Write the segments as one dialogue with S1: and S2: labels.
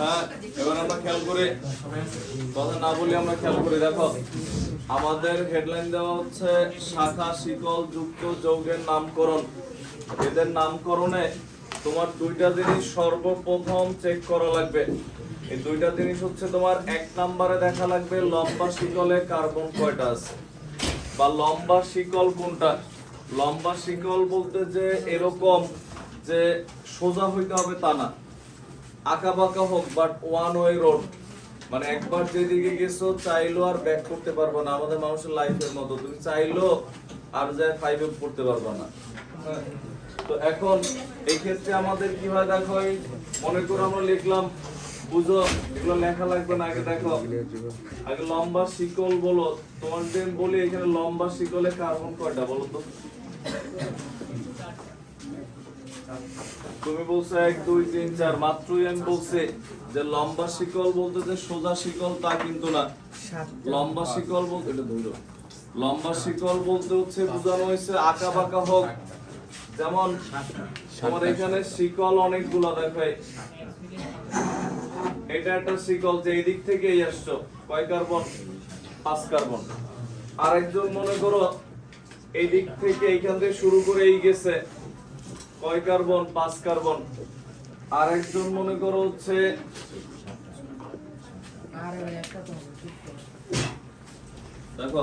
S1: হ্যাঁ এবার আমরা খেয়াল করে। কথা না বলি আমরা খেয়াল করে। দেখো, আমাদের হেডলাইন দেওয়া হচ্ছে, শাখা শিকল যুক্ত যৌগের নামকরণ। এদের নামকরণে তোমার দুইটা জিনিস সর্বপ্রথম চেক করা লাগবে। এই দুইটা জিনিস হচ্ছে তোমার এক নম্বরে দেখা লাগবে লম্বা শিকলে কার্বন কয়টা আছে? বা লম্বা শিকল কোনটা? লম্বা শিকল বলতে যে এরকম যে সোজা হইতে হবে তা না। আঁকা বাঁকা হোক বাট ওয়ান ওয়ে রোড মানে একবার যেদিকে গেছো চাইলো আর ব্যাক করতে পারব না। আমাদের মানুষের লাইফের মতো। তুমি চাইলো আর যায় ফাইভে পড়তে পারবে না। তো এখন এই ক্ষেত্রে আমাদের কি হয়, দেখো মনে করো আমরা লিখলাম, বুঝো, এগুলো লেখা লাগবে না, আগে দেখো। আগে লম্বা শিকল বলো। তোমার যে বলি, এখানে লম্বা শিকলে কার্বন কয়টা বলো তো? তুমি বলছো এক দুই তিন চার মাত্রই আমি বলছি যে লম্বা শিকল বলতে যে সোজা শিকল তা কিন্তু না। লম্বা শিকল বলতে এটা ধরো। লম্বা শিকল বলতে হচ্ছে বোঝানো হয়েছে আঁকা বাঁকা হোক। যেমন তোমার এখানে শিকল অনেকগুলো দেখায়। এটা একটা শিকল যে এই দিক থেকে এই আসছো কয় কার্বন? পাঁচ কার্বন। আরেকজন মনে করো এই দিক থেকে এইখান থেকে শুরু করে এই গেছে। কয় কার্বন? পাঁচ কার্বন। আরেকজন মনে করো হচ্ছে দেখো,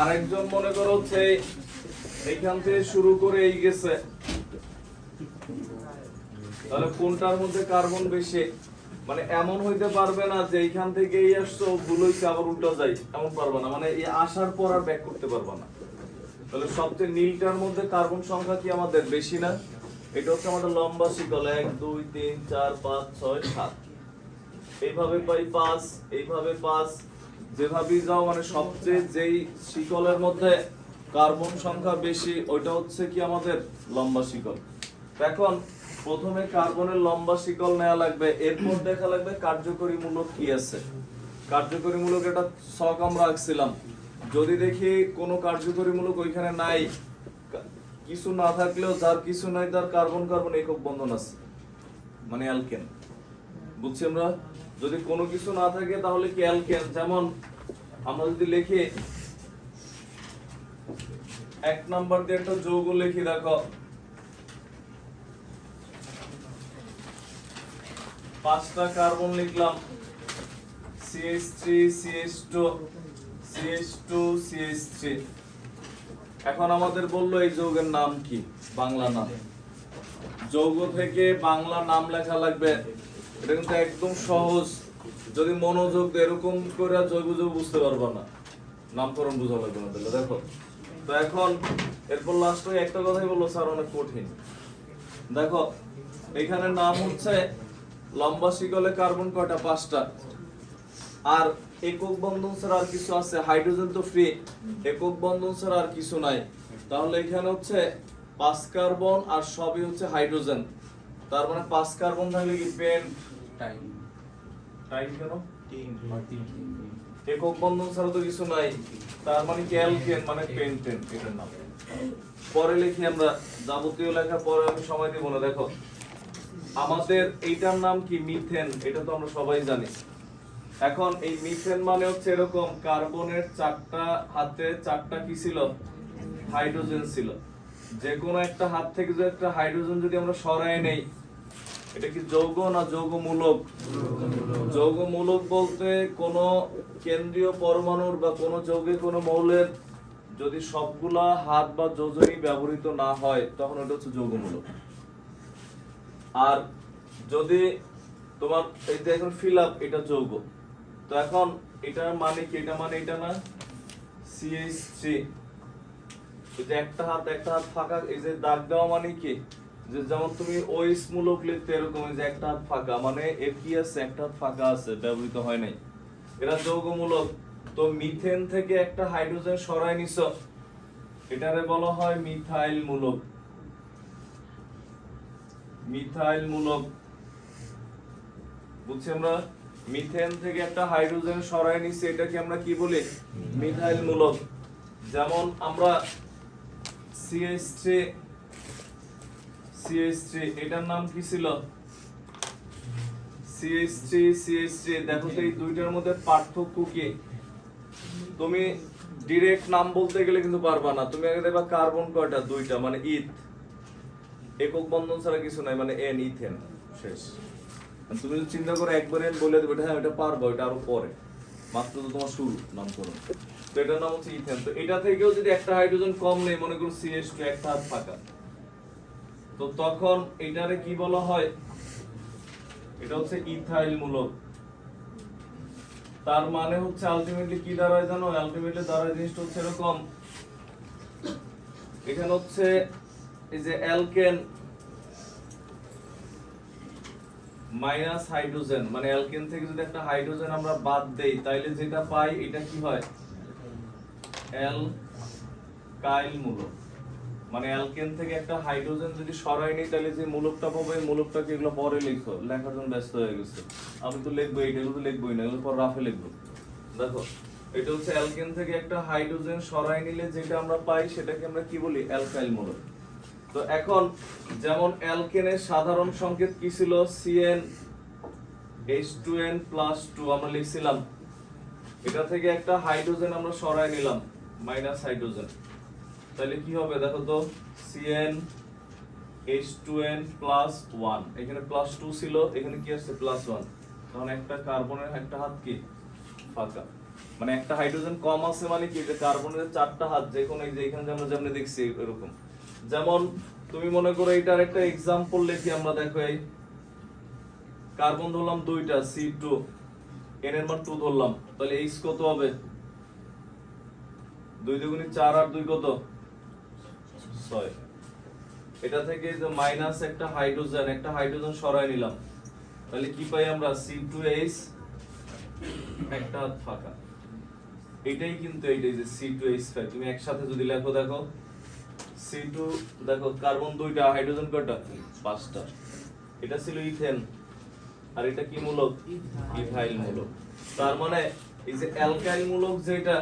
S1: আরেকজন মনে করো হচ্ছে এইখান থেকে শুরু করে এই গেছে। তাহলে কোনটার মধ্যে কার্বন বেশি? মানে এমন হইতে পারবে না যে এইখান থেকে এই আসছো, ভুল হইছে, আবার উল্টা যাই। এমন পারবে না। মানে এই আসার পর আর ব্যাক করতে পারবে না। তাহলে সবচেয়ে নীলটার মধ্যে কার্বন সংখ্যা কি আমাদের বেশি না? এটা হচ্ছে আমাদের লম্বা শিকল, এক, দুই, তিন, চার, পাঁচ, ছয়, সাত। এইভাবে পাই পাঁচ, এইভাবে পাঁচ। যেভাবেই যাও মানে সবচেয়ে যেই শিকলের মধ্যে কার্বন সংখ্যা বেশি, ওইটা হচ্ছে কি আমাদের লম্বা শিকল। এখন প্রথমে কার্বনের লম্বা শিকল নেওয়া লাগবে। এরপর দেখা লাগবে কার্যকরী মূলক কি আছে। কার্যকরী মূলক এটা ছক আমরা রাখছিলাম যদি দেখি কোনো কার্যকরী মূলক ওইখানে নাই কিছু না থাকলেও যার কিছু নাই তার কার্বন কার্বন একক বন্ধন আছে মানে অ্যালকেন। বুঝছি আমরা? যদি কোনো কিছু না থাকে তাহলে কি অ্যালকেন? যেমন আমরা যদি লিখি, এক নাম্বার দিয়ে একটা যৌগ লিখি, দেখো। পাঁচটা কার্বন লিখলাম। CH3 CH2 CH2 CH3 এখন আমাদের বলল এই যৌগের নাম কি? বাংলা নাম। যৌগ থেকে বাংলা নাম লেখা লাগবে। এটা কিন্তু একদম সহজ। যদি মনোযোগ এরকম করে জৈব যৌগ বুঝতে পারব না। নামকরণ বোঝা লাগবে না তাহলে, দেখো। তো এখন, এরপর লাস্টে একটা কথাই বলল স্যার, অনেক কঠিন। দেখো, এখানে নাম হচ্ছে লম্বা শিকলে কার্বন কয়টা? পাঁচটা। আর একক বন্ধন ছাড়া আর কিছু আছে? হাইড্রোজেন তো ফ্রি একক বন্ধন ছাড়া আর কিছু নাই। তাহলে এখানে হচ্ছে পাঁচ কার্বন আর সবই হচ্ছে হাইড্রোজেন। তার মানে পাঁচ কার্বন থাকলে কি পেন?
S2: টাইম
S1: টাইম কেন? একক বন্ধন ছাড়া তো কিছু নাই। তার মানে কি অ্যালকেন? মানে পেন্টেন এটার নাম। পরে লিখি আমরা। যাবতীয় লেখা পরে আমি সময় দিব না। দেখো আমাদের এইটার নাম কি? মিথেন। এটা তো আমরা সবাই জানি। এখন এই মিথেন মানে হচ্ছে এরকম কার্বনের চারটা হাতে চারটা কি ছিল? হাইড্রোজেন ছিল। যে কোনো একটা হাত থেকে যদি একটা হাইড্রোজেন যদি আমরা সরায় নেই, এটা কি যৌগ না যৌগমূলক? যৌগমূলক বলতে কোন কেন্দ্রীয় পরমাণুর বা কোন যৌগে কোন মৌলের যদি সবগুলা হাত বা যোজনী ব্যবহৃত না হয়, তখন ওটা হচ্ছে যৌগমূলক। আর যদি তোমার, এই যে এখন ফিল আপ এটা যৌগ। তো এখন এটার মানে কি? এটা মানে এটা না? সিএইচ থ্রি এই যে একটা হাত একটা হাত ফাঁকা, এই যে দাগ দেওয়া মানে কি? যে যেমন তুমি ওইস মূলক লিখতে এরকম যে একটা হাত ফাঁকা মানে এর কি আছে? একটা হাত ফাঁকা আছে, ব্যবহৃত হয় নাই। এরা যৌগমূলক। তো মিথেন থেকে একটা হাইড্রোজেন সরাই নিছ। এটারে বলা হয় মিথাইল মূলক মিথাইল মূলক বুঝছি আমরা? মিথেন থেকে একটা হাইড্রোজেন সরাই নিছি এটাকে আমরা কি বলি? মিথাইল মূলক যেমন আমরা CH3 CH3 এটার নাম কি ছিল? সিএইচ থ্রি দেখো এই দুইটার মধ্যে পার্থক্য কি? তুমি ডিরেক্ট নাম বলতে গেলে কিন্তু পারবা না। তুমি আগে দেখবা কার্বন কয়টা? দুইটা মানে ইথ একক বন্ধন ছাড়া কিছু নাই মানে এন ইথেন শেষ। আর তুমি যদি চিন্তা করে একবার বলে দেবে হ্যাঁ এটা পারব এটা আরও পরে। মাত্র তো তোমার শুরু নামকরণ তো এটার নাম হচ্ছে ইথেন। তো এটা থেকেও যদি একটা হাইড্রোজেন কম নেই, মনে করুন সিএইচ টু একটা হাত ফাঁকা। তো তখন এটারে কি বলা হয়? এটা হচ্ছে ইথাইল মূলক। তার মানে হচ্ছে আলটিমেটলি কি দাঁড়ায় জানো? আলটিমেটলি দাঁড়ায় জিনিসটা হচ্ছে এরকম। এখানে হচ্ছে এই যে অ্যালকেন মাইনাস হাইড্রোজেন মানে অ্যালকেন থেকে যদি একটা হাইড্রোজেন আমরা বাদ দেই, তাইলে যেটা পাই, এটা কি হয়? অ্যাল কাইল মূলক। মানে অ্যালকেন থেকে একটা হাইড্রোজেন যদি সরাই নিই তাহলে যে মূলকটা পাবো, এই মূলকটাকে এগুলো পরে লিখো, লেখার জন্য ব্যস্ত হয়ে গেছে। আমি তো লিখব এইটা এগুলো লিখবোই না, এগুলো পর রাফে লিখব। দেখো, এটা হচ্ছে অ্যালকেন থেকে একটা হাইড্রোজেন সরাই নিলে যেটা আমরা পাই, সেটাকে আমরা কি বলি? অ্যালকাইল মূলক। তো এখন যেমন অ্যালকেনের সাধারণ সংকেত কি ছিল? C N H two N plus two আমরা লিখছিলাম, এটা থেকে একটা হাইড্রোজেন আমরা সরাই নিলাম মাইনাস হাইড্রোজেন। তাহলে কি হবে দেখো তো? C N H2N plus one এখানে প্লাস টু ছিল, এখানে কি আসছে প্লাস ওয়ান তখন একটা কার্বনের একটা হাত কি? ফাঁকা। মানে একটা হাইড্রোজেন কম আছে মানে কি? যে কার্বনের চারটা হাত যে কোনো এই যে এখানে আমরা যেমন দেখছি এরকম। যেমন তুমি মনে করো এটার একটা এক্সাম্পল লিখি আমরা, দেখো এই কার্বন ধরলাম দুইটা সি টু এন এর মান টু ধরলাম, তাহলে এইচ কত হবে? দুই দুগুণি চার আর দুই কত? ছয়। এটা থেকে মাইনাস একটা হাইড্রোজেন একটা হাইড্রোজেন সরাই নিলাম, তাহলে কি পাই আমরা? সি টু এইচ একটা হাত ফাঁকা। এটাই কিন্তু এইটাই যে সি টু এইচ ফাইভ তুমি একসাথে যদি লেখো, দেখো। সি দেখো কার্বন দুইটা হাইড্রোজেন কয়টা? পাঁচটা। এটা ছিল ইথেন আর এটা কি মূলক? ইথাইল মূলক। তার মানে এই যে অ্যালকাইল মূলক যেটা,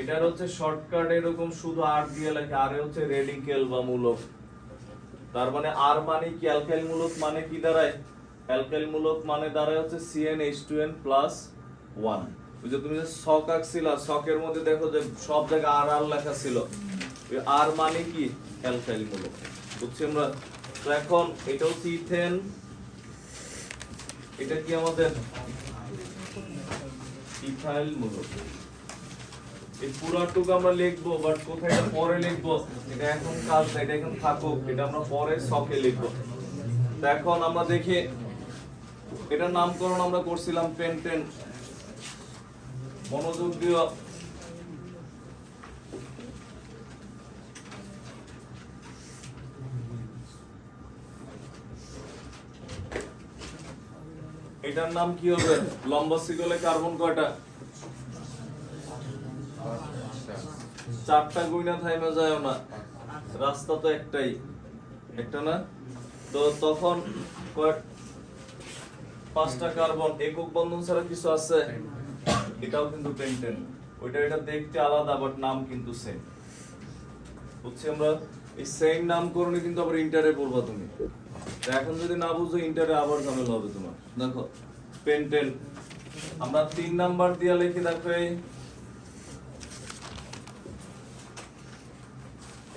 S1: এটার হচ্ছে শর্টকাট এরকম শুধু আর দিয়ে আর হচ্ছে রেডিকেল বা মূলক। তার মানে আর মানে কি? অ্যালকাইল মূলক মানে কি দাঁড়ায়? অ্যালকাইল মূলক মানে দাঁড়ায় হচ্ছে CnH2n প্লাস ওয়ান ওই যে তুমি যে শক আঁকছিলা শকের মধ্যে দেখো যে সব জায়গায় আর আর লেখা ছিল। আর মানে কি? অ্যালকাইল মূলক বুঝছি আমরা? তো এখন এটা হচ্ছে ইথেন। এটা কি আমাদের? ইথাইল মূলক এই পুরাটুকু আমরা লিখব বাট কোথায় এটা পরে লিখব? এটা এখন কাজ না, এটা এখন থাকুক। এটা আমরা পরে শখে লিখব। তো এখন আমরা দেখি, এটার নামকরণ আমরা করছিলাম পেন্টেন। মনোযোগ দিও। এটার নাম কি হবে? লম্বা সিগলে কার্বন কয়টা? চারটা গুইনা থাইমা যায় না। রাস্তা তো একটাই। একটা না? তো তখন পাঁচটা কার্বন, একক বন্ধন ছাড়া কিছু আছে? এটাও কিন্তু পেন্টেন ওইটা এটা দেখতে আলাদা বাট নাম কিন্তু সেম বুঝছি আমরা? এই সেম নামকরণে কিন্তু আবার ইন্টারে পড়বা তুমি। এখন যদি না বুঝো ইন্টারে আবার ঝামেলা হবে তোমার। দেখো পেন্টেন আমরা তিন নাম্বার দিয়ে লিখি, দেখো এই।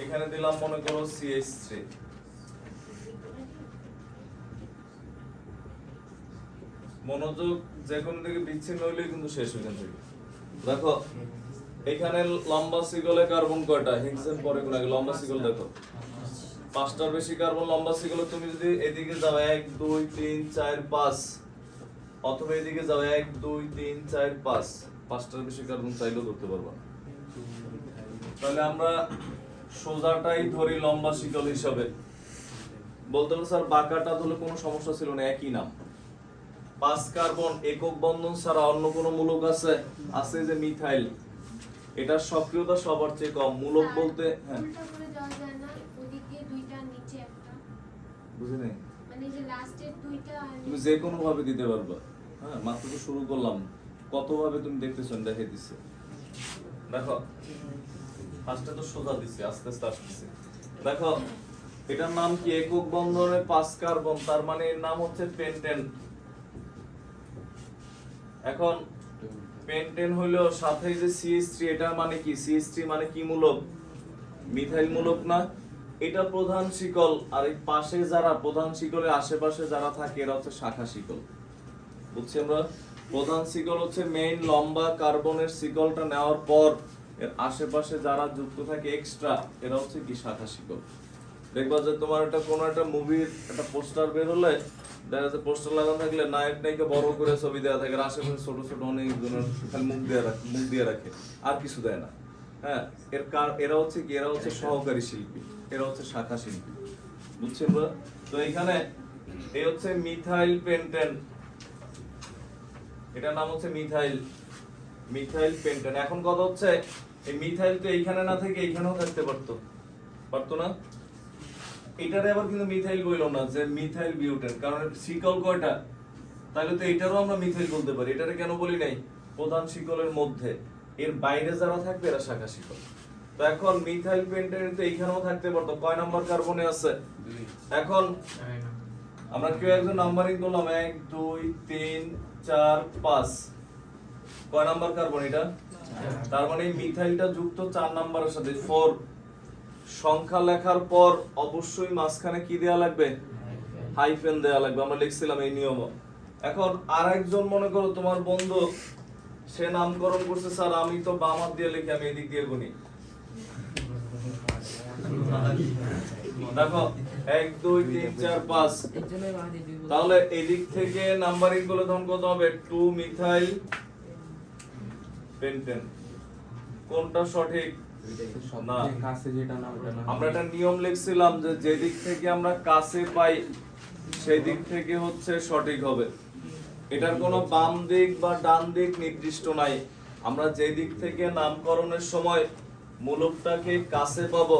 S1: এখানে দিলাম, মনে করো সিএইচ থ্রি মনোযোগ যে কোনো দিকে বিচ্ছিন্ন হইলে কিন্তু শেষ ওইখান থেকে দেখো এখানে লম্বা সিগলে কার্বন কয়টা? হিংসেন পরে কোন লম্বা সিগল দেখো। পাঁচটার বেশি কার্বন, লম্বা সিগলে তুমি যদি এদিকে যাও, এক, দুই, তিন, চার, পাঁচ। অথবা এদিকে যাও, এক, দুই, তিন, চার, পাঁচ। পাঁচটার বেশি কার্বন চাইলেও ধরতে পারবা। তাহলে আমরা সোজাটাই ধরি লম্বা শিকল হিসাবে। বলতে পারো স্যার, বাঁকাটা ধরলে কোনো সমস্যা ছিল না, একই নাম। পাঁচ কার্বন, একক বন্ধন ছাড়া অন্য কোনো মূলক আছে? আছে যে মিথাইল। এটার সক্রিয়তা সবার চেয়ে কম। মূলক বলতে হ্যাঁ।
S2: উল্টা করে দেওয়া যায় না ওদিকে দুইটা নিচে একটা।
S1: বুঝি নাই
S2: মানে
S1: তুমি যে কোনো ভাবে দিতে পারবা। হ্যাঁ মাত্র তো শুরু করলাম। কত ভাবে তুমি দেখতেছো দেখে দিচ্ছে। দেখো ফার্স্টে তো সোজা দিছি আস্তে আস্তে আসতেছে। দেখো এটার নাম কি? একক বন্ধনের পাঁচ কার্বন তার মানে এর নাম হচ্ছে পেন্টেন। এখন পেন্টেন হইল সাথে যে সিএস থ্রি এটার মানে কি? সিএস মানে কি মূলক? মিথাইল মূলক না? এটা প্রধান শিকল, আর এই পাশে যারা প্রধান শিকলের আশেপাশে যারা থাকে, এরা হচ্ছে শাখা শিকল। বুঝছি আমরা? প্রধান শিকল হচ্ছে মেইন লম্বা কার্বনের শিকলটা নেওয়ার পর এর আশেপাশে যারা যুক্ত থাকে এক্সট্রা এরা হচ্ছে কি শাখা শিকল। দেখবা যে তোমার একটা কোনো একটা মুভির একটা পোস্টার বের হলে দেখা যাচ্ছে পোস্টার লাগানো থাকলে নায়ক নায়িকা বড় করে ছবি দেওয়া থাকে, আশেপাশে ছোট ছোট অনেক খালি মুখ দিয়ে রাখে, মুখ দিয়ে রাখে, আর কিছু দেয় না। হ্যাঁ এর কার এরা হচ্ছে কি, এরা হচ্ছে সহকারী শিল্পী, এরা হচ্ছে শাখা শিল্পী, বুঝছেন তো এখানে এই হচ্ছে মিথাইল পেন্টেন, এটার নাম হচ্ছে মিথাইল মিথাইল পেন্টেন। এখন কথা হচ্ছে, এই মিথাইল তো এইখানে না থেকে এইখানেও থাকতে পারতো পারতো না? এটারে আবার কিন্তু মিথাইল বইলো না যে মিথাইল বিউটেন কারণ শিকল কয়টা? তাহলে তো এটারও আমরা মিথাইল বলতে পারি। এটারে কেন বলি নাই? প্রধান শিকলের মধ্যে। এর বাইরে যারা থাকবে এরা শাখা শিকল। তো এখন মিথাইল পেন্টেন তো এইখানেও থাকতে পারতো। কয় নাম্বার কার্বনে আছে? এখন আমরা কেউ একজন নাম্বারিং করলাম। এক দুই তিন চার পাঁচ। কয় নাম্বার কার্বন এটা? তার মানে মিথাইলটা যুক্ত চার নাম্বারের সাথে। ফোর। সংখ্যা লেখার পর অবশ্যই মাঝখানে কি দেয়া লাগবে? হাইফেন দেয়া লাগবে। আমরা লিখছিলাম এই নিয়ম এখন আরেকজন মনে করো তোমার বন্ধু, সে নামকরণ করছে, স্যার, আমি তো বাম দিয়ে লিখি, আমি এদিক দিয়ে গুনি। দেখো, এক, দুই, তিন, চার, পাঁচ। তাহলে এদিক থেকে নাম্বারিং করলে তখন কত হবে? Two methyl pentane. কোনটা সঠিক? না।
S3: কাছে যেটা না ওটা না।
S1: আমরা একটা নিয়ম লিখছিলাম যে যেদিক থেকে আমরা কাছে পাই সেই দিক থেকে হচ্ছে সঠিক হবে। এটার কোনো বাম দিক বা ডান দিক নির্দিষ্ট নাই। আমরা যে দিক থেকে নামকরণের সময় মূলকটাকে কাছে পাবো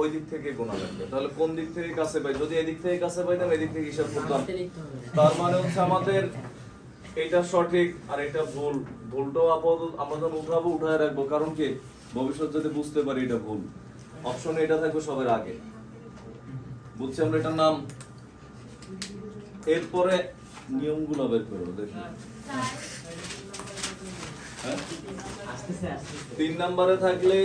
S1: ওই দিক থেকে গোনা লাগবে। তাহলে কোন দিক থেকে কাছে পাই? যদি এদিক থেকে কাছে পাইতাম এদিক থেকে হিসাব করতাম তার মানে হচ্ছে আমাদের এটা সঠিক আর এটা ভুল। ভুলটাও আপাতত আমরা যখন উঠাবো উঠায় রাখব। কারণ কি? ভবিষ্যৎ যদি বুঝতে পারি এটা ভুল অপশন এটা থাকবে সবার আগে। বুঝছি আমরা এটার নাম, এরপরে নিয়মগুলো বের করব দেখি। হ্যাঁ? তিন নাম্বারে থাকলে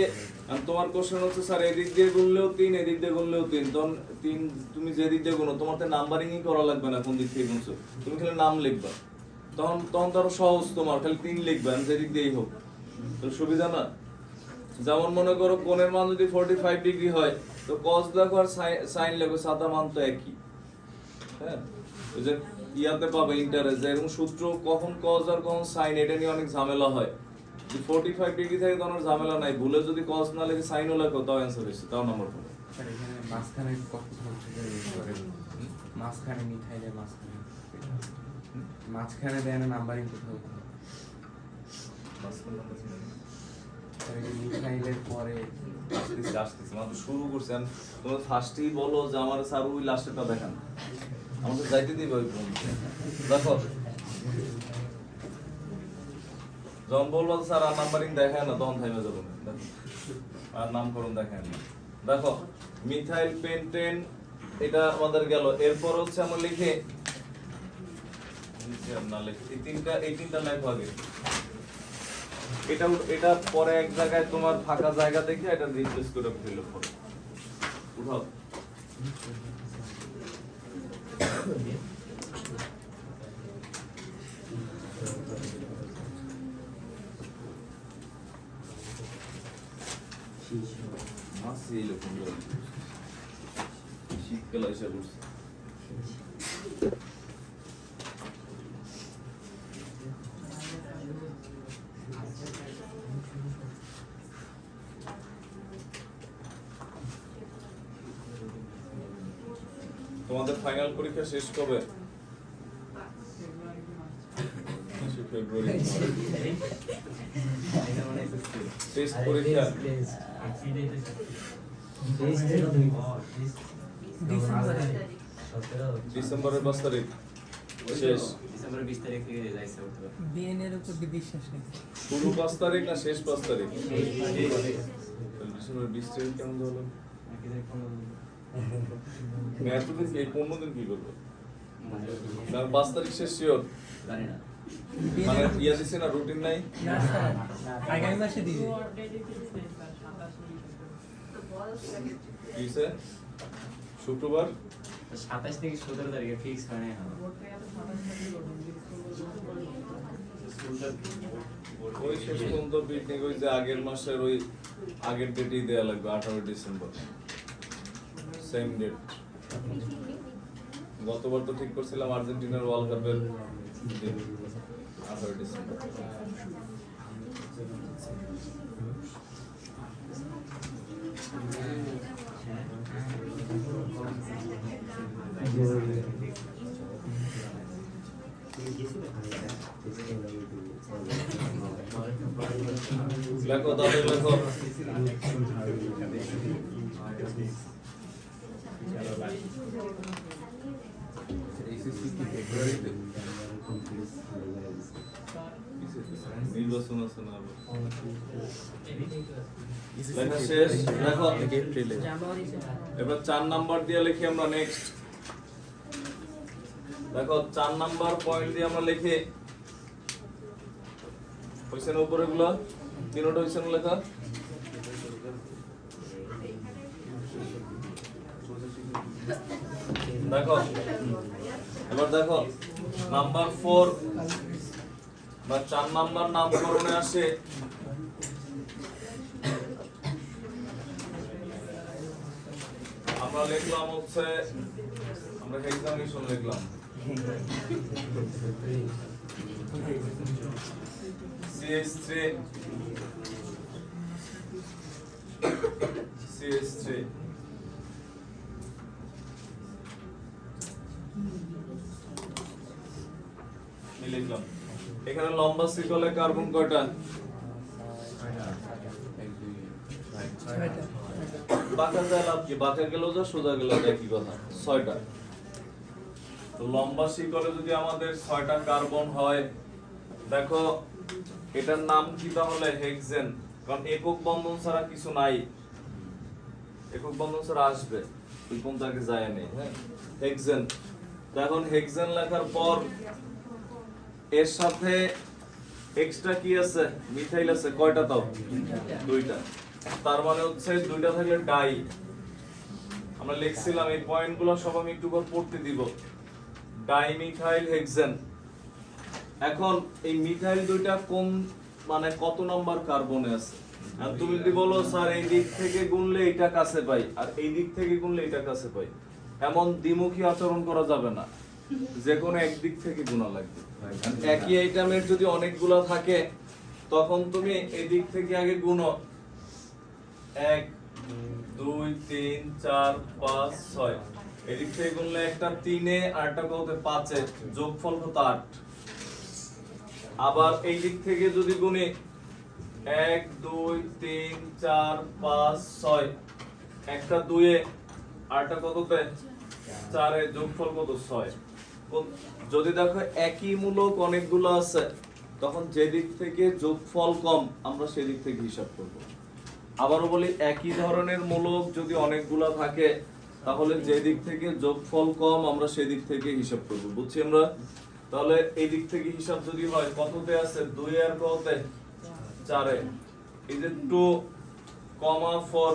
S1: তোমার কোশ্চেন হচ্ছে, স্যার, এদিক দিয়ে গুনলেও তিন, এদিক দিয়ে গুনলেও তিন। তখন তিন, তুমি যে দিক দিয়ে গুনো, তোমার তো নাম্বারিংই করা লাগবে না কোন দিক থেকে গুনছো। তুমি খালি নাম লিখবা। তখন তখন তো আরও সহজ তোমার, খালি তিন লিখবে, যেদিক দিয়েই হোক। তো সুবিধা না? যেমন মনে করো কোণের মান যদি ফোর্টি ফাইভ ডিগ্রি হয় তো কস লেখো আর সাইন লেখো সাদা মান তো একই। হ্যাঁ? ওই যে ইয়াতে পাবে ইন্টারেস্ট এরকম সূত্র কখন কজ আর কখন সাইন এটা নিয়ে অনেক ঝামেলা হয়। যদি ফোর্টি ফাইভ ডিগ্রি থাকে তখন ঝামেলা নাই। ভুলে যদি কজ না লেখে সাইনও লেখো তাও অ্যান্সার হয়েছে তাও নম্বর পাবে
S3: মাঝখানে মাঝখানে মিঠাইলে মাঝখানে। মাঝখানে দেয় না নাম্বারিং কোথাও? পরে?
S1: আসতেছি মাত্র শুরু করছি। আমি তোমার ফার্স্টেই বলো যে আমার স্যার ওই লাস্টেরটা দেখান। আমাকে যাইতে দিবে দেখো। যখন বলব আর নাম্বারিং দেখায় না, তখন আর নামকরণ দেখায় না। দেখো, মিথাইল, পেন্টেন, এটা আমাদের গেল। এরপর হচ্ছে আমরা লিখে না লিখে। এই তিনটা এই তিনটা লেখো আগে। এটা এটা পরে এক জায়গায় তোমার ফাঁকা জায়গা দেখে এটা রিপ্লেস করে ফেলো পরে। উঠাও। শীতকাল এসে পড়ছে ফাইনাল পরীক্ষা শেষ কবে? ফেব্রুয়ারি শেষ পরীক্ষা? ডিসেম্বরের পাঁচ তারিখ। শেষ।
S4: ডিসেম্বরের বিশ তারিখ থেকে লাইসেন্স উঠতে
S5: বিএনের উপর বিশ্বাস নেই।
S1: শুরু পাঁচ তারিখ না শেষ পাঁচ তারিখ? ডিসেম্বরের বিশ তারিখ কেমন হলো এতদিন কি এই পনেরো দিন কি করব? পাঁচ তারিখ শেষ শিওর?
S4: জানি না।
S1: মানে ইয়া দিছে না রুটিন নাই?
S5: আগামী মাসে দিবে
S1: কি শুক্রবার?
S4: সাতাশ থেকে সতেরো তারিখে ফিক্স হয়
S1: ওই শেষ পর্যন্ত পিকনিক ওই যে আগের মাসের ওই আগের ডেটেই দেওয়া লাগবে আঠারো ডিসেম্বর। সেম ডেট গতবার তো ঠিক করছিলাম আর্জেন্টিনার ওয়ার্ল্ড কাপের দিন আঠারো ডিসেম্বর। লেখো তাদের লেখো। এবার চার নাম্বার দিয়ে লিখি আমরা নেক্সট দেখো, চার নাম্বার পয়েন্ট দিয়ে আমরা লিখি। হয়েছে উপরে গুলো তিনোটা হয়েছে লেখা? দেখো। এবার দেখো নাম্বার ফোর বা চার নাম্বার নামকরণে আসে আমরা লিখলাম হচ্ছে, আমরা এক্সামিনেশন লিখলাম। CH3 CH3 লিখলাম এখানে লম্বা সিকলে কার্বন কয়টা? বাঁকা যায় লাভ কি? বাঁকা যা সোজা কি কথা? ছয়টা। লম্বা যদি আমাদের ছয়টা কার্বন হয়, দেখো, এটার নাম কি তাহলে? হেক্সেন কারণ একক বন্ধন ছাড়া কিছু নাই। একক বন্ধন ছাড়া আসবে। কোন তাকে যায় নেই হ্যাঁ? হেক্সেন তো এখন হেক্সেন লেখার পর এর সাথে এক্সট্রা কি আছে? মিথাইল আছে। কয়টা তাও? দুইটা। তার মানে হচ্ছে দুইটা থাকলে ডাই। আমরা লিখছিলাম এই পয়েন্টগুলো সব আমি একটু করে পড়তে দিব। Dimethyl, hexane. এখন এই মিথাইল দুইটা কোন মানে কত নম্বর কার্বনে আছে? আর তুমি যদি বলো, স্যার, এই দিক থেকে গুনলে এটা কাছে পাই, আর এই দিক থেকে গুনলে এটা কাছে পাই। এমন দ্বিমুখী আচরণ করা যাবে না। যে কোনো একদিক থেকে গুণা লাগবে। একই আইটেমের যদি অনেকগুলো থাকে, তখন তুমি এই দিক থেকে আগে গুণো এক, দুই, তিন, চার, পাঁচ, ছয়। এদিক থেকে গুনলে একটা তিনে আরটা কত? পাঁচে। যোগফল কত? আট। আবার এই দিক থেকে যদি গুনি, এক, দুই, তিন, চার, পাঁচ, ছয়। একটা দুয়ে আরটা কততে? চারে। যোগফল কত? ছয়। যদি দেখো একই মূলক অনেকগুলো আছে, তখন যে দিক থেকে যোগফল কম, আমরা সেদিক থেকে হিসাব করব। আবারও বলি, একই ধরনের মূলক যদি অনেকগুলো থাকে, তাহলে যে দিক থেকে যোগফল কম, আমরা সেদিক থেকে হিসাব করব। বুঝছি আমরা? তাহলে এই দিক থেকে হিসাব যদি হয়, কততে আছে? দুই আর কততে চারে। এই যে টু কমা ফোর,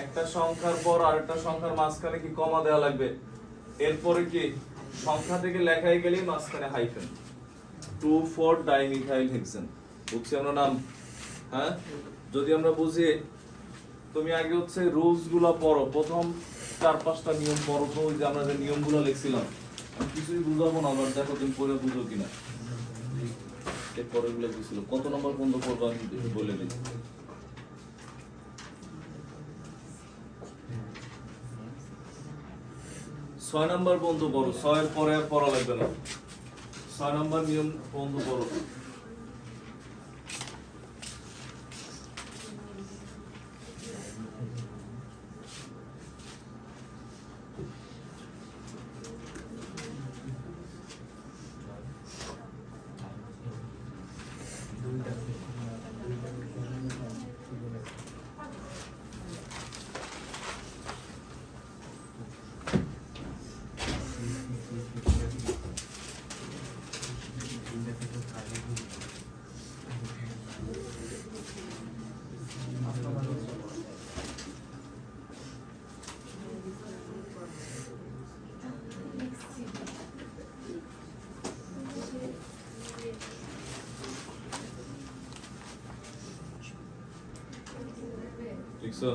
S1: একটা সংখ্যার পর আরেকটা সংখ্যার মাঝখানে কি কমা দেওয়া লাগবে? এরপরে কি? সংখ্যা থেকে লেখাই গেলেই মাঝখানে hyphen two four dimethyl hexane বুঝছি আমরা নাম? হ্যাঁ? যদি আমরা বুঝি, তুমি আগে হচ্ছে রুলসগুলা পড়ো। প্রথম চার, পাঁচটা নিয়ম পড়ো। তো ওই যে আমরা যে নিয়ম নিয়মগুলো লিখছিলাম, আমি কিছুই বুঝাবো না, আবার দেখো তুমি পড়ে বুঝো কিনা। গুলো বুঝছিল কত নম্বর পর্যন্ত পড়ব আমি বলে দিই। ছয় নাম্বার বন্ধু বড় ছয়ের পরে আর পড়া লাগবে না। ছয় নাম্বার নিয়ম, বন্ধু পড়ো লিখছো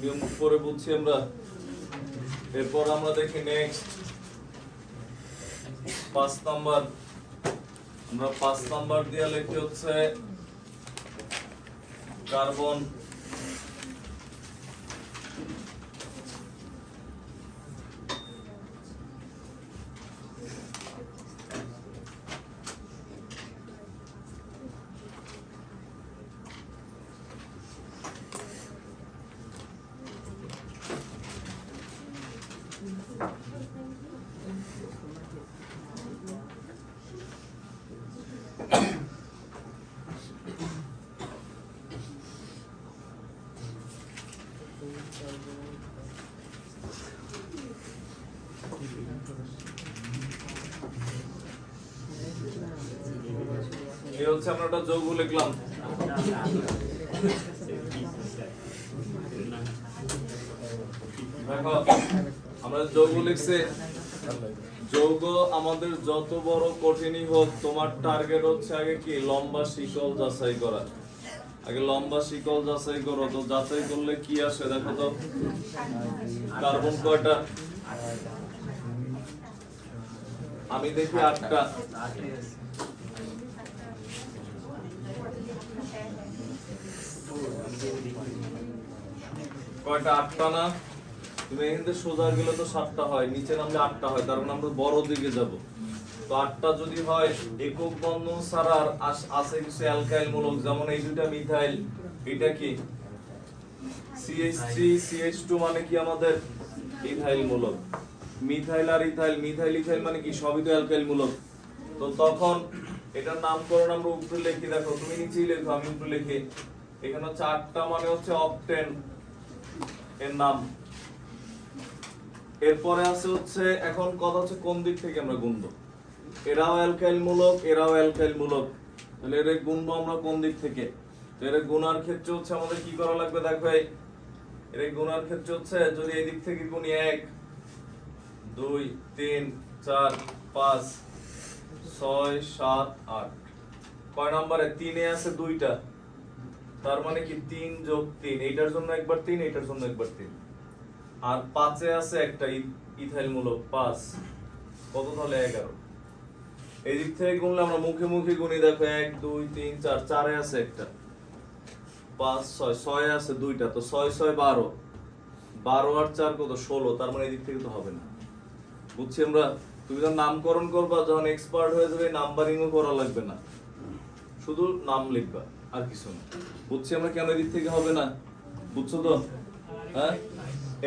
S1: নিয়ম পরে বুঝছি আমরা। এরপর আমরা দেখি নেক্সট পাঁচ নাম্বার। আমরা পাঁচ নাম্বার দিয়ে লিখি হচ্ছে কার্বন হচ্ছে আমরা একটা যৌগ লিখলাম। দেখো, আমরা যৌগ লিখছি। যৌগ আমাদের যত বড় কঠিনই হোক, তোমার টার্গেট হচ্ছে আগে কি? লম্বা শিকল যাচাই করা। আগে লম্বা শিকল যাচাই করো, তো যাচাই করলে কি আসে দেখো তো? কার্বন কয়টা? আমি দেখি আটটা। কয়টা? আটটা না? তুমি এখান সোজা গেলে তো সাতটা হয়, নিচে নামলে আটটা হয়, তার মানে আমরা বড় দিকে যাব। তো আটটা যদি হয়, একক বন্ধন ছাড়া আছে কিছু অ্যালকাইল মূলক যেমন এই দুইটা মিথাইল, এটা কি? CH3 CH2 মানে কি আমাদের? ইথাইল মূলক মিথাইল আর ইথাইল, মিথাইল, ইথাইল মানে কি? সবই তো অ্যালকাইল মূলক তো তখন এটার নামকরণ আমরা উপরে লিখি, দেখো, তুমি নিচেই লেখো, আমি উপরে লিখি। এখানে হচ্ছে আটটা মানে হচ্ছে অকটেন এর নাম। এরপরে আছে হচ্ছে, এখন কথা হচ্ছে কোন দিক থেকে আমরা গুনবো? এরাও অ্যালকাইল মূলক এরাও অ্যালকাইল মূলক তাহলে এর গুনবো আমরা কোন দিক থেকে? তো এর গুনার ক্ষেত্রে হচ্ছে আমাদের কি করা লাগবে দেখো এই এর গুনার ক্ষেত্রে হচ্ছে যদি এই দিক থেকে গুনি এক, দুই, তিন, চার, পাঁচ, ছয়, সাত, আট। কয় নম্বরে? তিনে আছে দুইটা। তার মানে কি তিন যোগ তিন? এইটার জন্য একবার তিন, এইটার জন্য একবার তিন। আর পাঁচে আছে একটা ইথাইল মূলক পাঁচ। কত তাহলে এগারো? এই দিক থেকে গুনলে আমরা মুখে মুখে গুনি, দেখো এক, দুই, তিন, চার, চারে আছে একটা। পাঁচ, ছয় ছয় আছে দুইটা, তো ছয় ছয়, বারো। বারো আর চার কত? ষোলো, তার মানে এই দিক থেকে তো হবে না। বুঝছি আমরা? তুমি যখন নামকরণ করবা, যখন এক্সপার্ট হয়ে যাবে নাম্বারিংও করা লাগবে না। শুধু নাম লিখবা, আর কিছু না। বুঝছি আমরা কেন এদিক থেকে হবে না? বুঝছ তো? হ্যাঁ?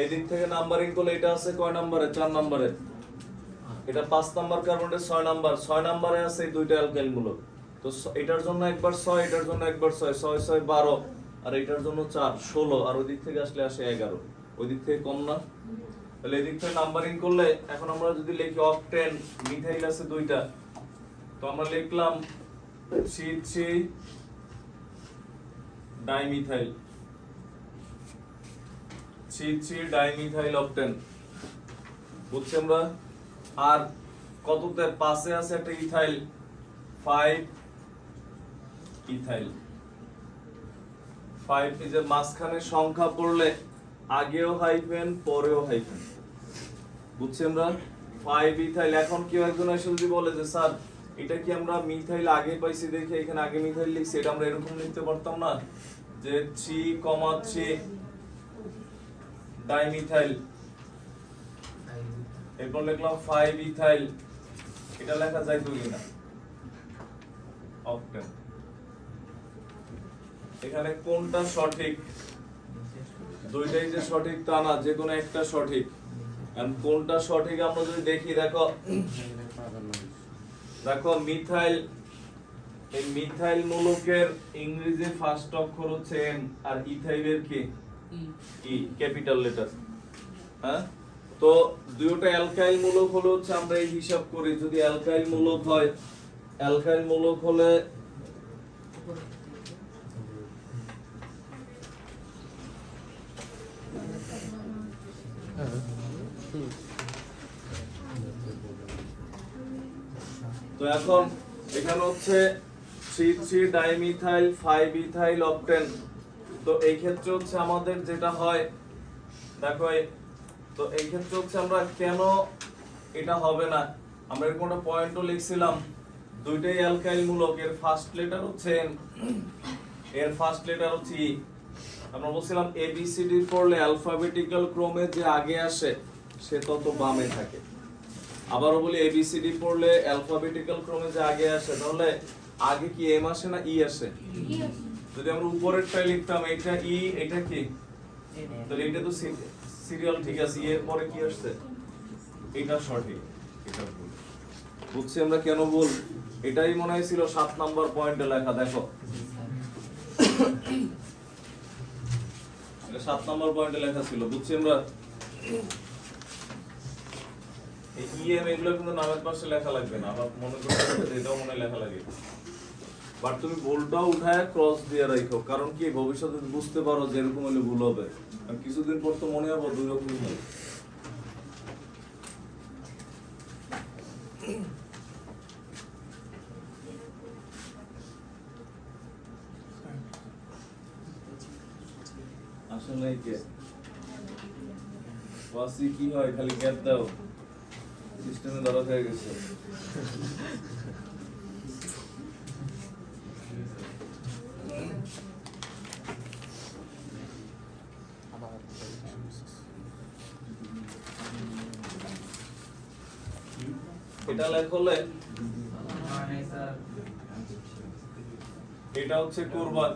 S1: এই দিক থেকে নাম্বারিং করলে এটা আছে কয় নাম্বারে? চার নাম্বারে। এটা পাঁচ নাম্বার কার্বনের ছয় নাম্বার। ছয় নাম্বারে আছে এই দুইটা অ্যালকাইল মূলক। তো এটার জন্য একবার ছয়, এটার জন্য একবার ছয়। ছয় ছয়, বারো। আর এটার জন্য চার, ষোলো। আর ওই দিক থেকে আসলে আসে এগারো। ওই দিক থেকে কম না? তাহলে এদিক দিক থেকে নাম্বারিং করলে এখন আমরা যদি লিখি অকটেন মিথাইল আছে দুইটা। তো আমরা লিখলাম three three dimethyl. Three three dimethyl বুঝছি আমরা? আর কততে? পাশে আছে একটা ইথাইল। Five ethyl. ফাইভ এই মাঝখানে সংখ্যা পড়লে আগেও হাইফেন পরেও হাইফেন বুঝছি আমরা? Five ethyl. এখন কেউ একজন এসে যদি বলে যে, স্যার, এটা কি আমরা মিথাইল আগে পাইছি দেখে এখানে আগে মিথাইল লিখছি? এটা আমরা এরকম লিখতে পারতাম না। যে থ্রি কমা থ্রি ডাইমিথাইল। এরপর লিখলাম ফাইভ ইথাইল। এটা লেখা যায় তো কিনা? অক্টেন এখানে কোনটা সঠিক? দুইটাই যে সঠিক তা না, যে কোনো একটা সঠিক। এখন কোনটা সঠিক আমরা যদি দেখি, দেখো। দেখো, মিথাইল এই মিথাইল মূলকের ইংরেজি ফার্স্ট অক্ষর হচ্ছে এম আর ইথাইলের কি? E capital letter. হ্যাঁ? তো দুইটা অ্যালকাইল মূলক হলে হচ্ছে আমরা এই হিসাব করি যদি অ্যালকাইল মূলক হয় অ্যালকাইল মূলক হলে তো এখন এখানে হচ্ছে three three dimethyl five ethyl octane তো এই ক্ষেত্রে হচ্ছে আমাদের যেটা হয়, দেখো তো এই ক্ষেত্রে হচ্ছে আমরা কেন এটা হবে না? আমরা এরকম একটা পয়েন্টও লিখছিলাম। দুইটাই অ্যালকাইল মূলক এর ফার্স্ট লেটার হচ্ছে এর ফার্স্ট লেটার হচ্ছে ই আমরা বলছিলাম এ বি সি ডি পড়লে অ্যালফাবেটিক্যাল ক্রমে যে আগে আসে, সে তত বামে থাকে। আবারও বলি এবিসিডি পড়লে অ্যালফাবেটিক্যাল ক্রমে যে আগে আসে, তাহলে আগে কি এম আসে না ই আসে? যদি আমরা উপরেরটাই লিখতাম এটা ই এটা কি? তাহলে এটা তো সিরিয়াল ঠিক আছে ই এর পরে কি আসছে? এটা সঠিক এটা ভুল। বুঝছি আমরা কেন ভুল? এটাই মনে হয়েছিল সাত নাম্বার পয়েন্টে লেখা দেখো। এটা সাত নাম্বার পয়েন্টে লেখা ছিল বুঝছি আমরা? এই ইএম এগুলো কিন্তু নামের পাশে লেখা লাগবে না আবার মনে করতে এটাও মনে হয় লেখা লাগে। বাট তুমি ভুলটাও উঠায় ক্রস দিয়ে রাখো। কারণ কি? ভবিষ্যতে বুঝতে পারো যে এরকম হলে ভুল হবে। কিছুদিন পর তো মনে হবে দুই রকমই হবে আসলে কে? কি হয়? খালি গ্যাপ দাও। সিস্টেমে ধরা হয়ে গেছে।
S4: মানে
S1: এটা হচ্ছে কোরবান।